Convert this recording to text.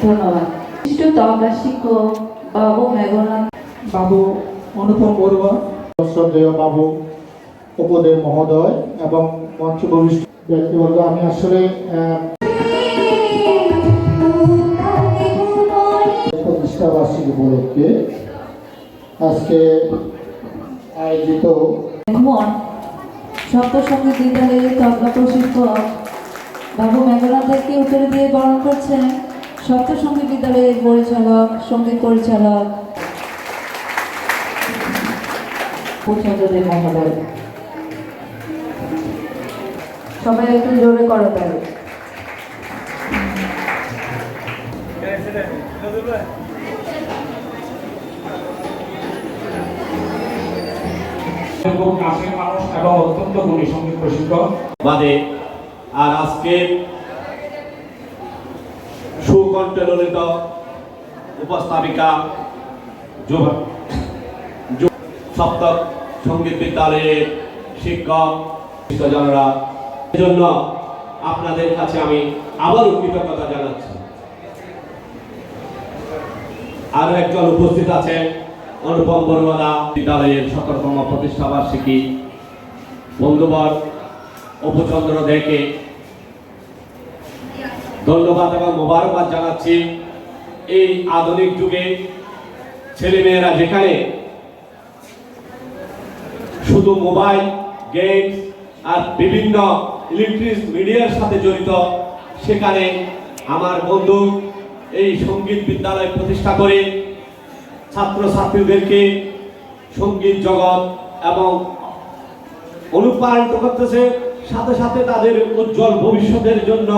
ধন্যবাদ। বিশিষ্ট তবলা শিক্ষক বাবু মেঘনাথ বাবু অনুপম বড়ুয়া। শ্রদ্ধেয় বাবু উপদেব মহোদয় এবং মঞ্চ ব্যক্তিবর্গ। আমি আসলে আহ, প্রতিষ্ঠা বার্ষিকী উপলক্ষে আজকে আয়োজিত সপ্তসঙ্গীত বিদ্যালয়ের তবলা প্রশিক্ষক বাবু মেঘনাথকে উত্তরে দিয়ে বরণ করছেন সপ্তসঙ্গীত বিদ্যালয়ের পরিচালক, সংগীত পরিচালক পূর্ণচন্দ্রদেব মহোদয়। সবাই একটু জোরে করো তাহলে। খুব উপস্থাপিকা সপ্তক সংগীত বিদ্যালয়ের শিক্ষক এজন্য আপনাদের কাছে আমি আবারও কৃতজ্ঞতা জানাচ্ছি। আরও একজন উপস্থিত আছেন। অনুপম বড়ুয়ালা বিদ্যালয়ের সতেরোতম প্রতিষ্ঠা বার্ষিকী। বন্ধুবর অপুচন্দ্র দেকে ধন্যবাদ এবং মোবারকবাদ জানাচ্ছি। এই আধুনিক যুগে ছেলেমেয়েরা যেখানে শুধু মোবাইল গেম আর বিভিন্ন ইলেকট্রিক মিডিয়ার সাথে জড়িত, সেখানে আমার বন্ধু এই সংগীত বিদ্যালয় প্রতিষ্ঠা করে ছাত্রছাত্রীদেরকে সংগীত জগৎ এবং অনুপ্রাণিত করতেছে সাথে সাথে তাদের উজ্জ্বল ভবিষ্যতের জন্য